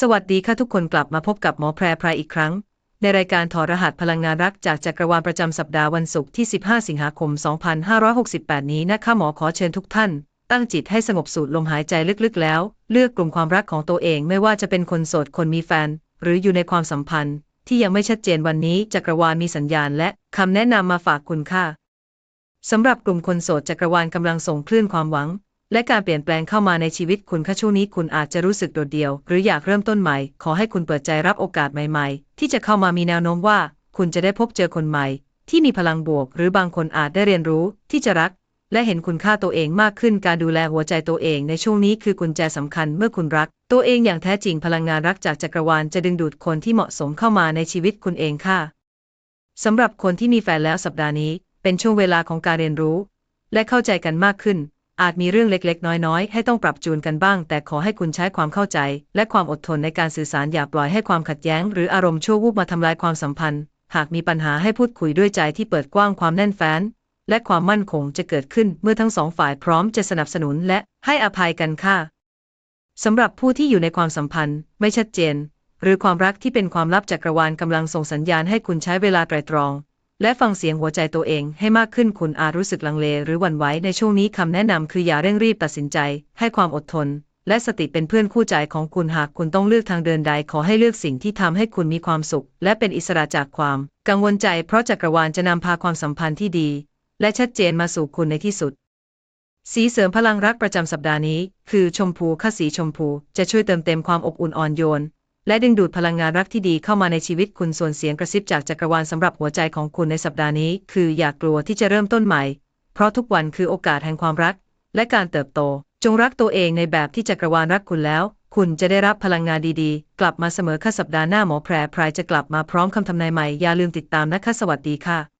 สวัสดีค่ะทุกคนกลับมาพบกับหมอแพรพรายอีกครั้ง ในรายการถอดรหัสพลังงานรักจากจักรวาลประจำสัปดาห์วันศุกร์ที่ 15 สิงหาคม 2568 นี้นะคะหมอขอเชิญทุกท่าน ตั้งจิตให้สงบสูดลมหายใจลึกๆแล้ว เลือกกลุ่มความรักของตัวเองไม่ว่าจะเป็นคนโสดคนมีแฟน หรืออยู่ในความสัมพันธ์ ที่ยังไม่ชัดเจนวันนี้จักรวาลมีสัญญาณ และคำแนะนำมาฝากคุณค่ะสำหรับกลุ่มคนโสดจักรวาลกำลังส่งคลื่นความหวัง และการเปลี่ยนแปลงเข้ามาในชีวิตคุณค่ะช่วงนี้คุณอาจจะรู้สึกโดดเดี่ยว หรืออยากเริ่มต้นใหม่ ขอให้คุณเปิดใจรับโอกาสใหม่ๆ ที่จะเข้ามามีแนวโน้มว่า คุณจะได้พบเจอคนใหม่ ที่มีพลังบวก หรือบางคนอาจได้เรียนรู้ที่จะรัก และเห็นคุณค่าตัวเองมากขึ้นการดูแลหัวใจตัวเอง ในช่วงนี้คือกุญแจสำคัญเมื่อคุณรัก ตัวเองอย่างแท้จริงพลังงานรักจากจักรวาลจะดึงดูดคนที่เหมาะสมเข้ามาในชีวิตคุณเองค่ะสำหรับคนที่มีแฟนแล้วสัปดาห์นี้ เป็นช่วงเวลาของการเรียนรู้ และเข้าใจกันมากขึ้น อาจมีเรื่องเล็กๆ น้อยๆ ให้ต้องปรับจูนกันบ้าง แต่ขอให้คุณใช้ความเข้าใจ และความอดทนในการสื่อสารอย่าปล่อยให้ความขัดแย้ง หรืออารมณ์ชั่ววูบมาทำลายความสัมพันธ์ หากมีปัญหาให้พูดคุยด้วยใจที่เปิดกว้างความแน่นแฟ้น และความมั่นคงจะเกิดขึ้นเมื่อทั้งสองฝ่ายพร้อมจะสนับสนุนและให้อภัยกันค่ะสำหรับผู้ที่อยู่ในความสัมพันธ์ ไม่ชัดเจน หรือความรักที่เป็นความลับจักรวาลกำลังส่งสัญญาณให้คุณใช้เวลาไตรตรอง และฟังเสียงหัวใจตัวเองให้มากขึ้นคุณอาจรู้สึกลังเลหรือหวั่นไหวในช่วงนี้คำแนะนำคืออย่าเร่งรีบตัดสินใจ ให้ความอดทน และสติเป็นเพื่อนคู่ใจของคุณหากคุณต้องเลือกทางเดินใดขอให้เลือกสิ่งที่ทำให้คุณมีความสุข และเป็นอิสระจากความ กังวลใจ เพราะจักรวาลจะนำพาความสัมพันธ์ที่ดี และชัดเจนมาสู่คุณในที่สุด สีเสริมพลังรักประจำสัปดาห์นี้ คือชมพูค่าสีชมพู จะช่วยเติมเต็มความอบอุ่นอ่อนโยน และดึงดูดพลังงานรักที่ดีเข้ามาในชีวิตคุณส่วนเสียงกระซิบจากจักรวาลสำหรับหัวใจของคุณในสัปดาห์นี้ คืออย่ากลัวที่จะเริ่มต้นใหม่ เพราะทุกวันคือโอกาสแห่งความรัก และการเติบโต จงรักตัวเองในแบบที่จักรวาลรักคุณแล้ว คุณจะได้รับพลังงานดีๆ กลับมาเสมอค่ะสัปดาห์หน้าหมอแพรพรายจะกลับมาพร้อมคำทำนายใหม่อย่าลืมติดตามนะคะสวัสดีค่ะ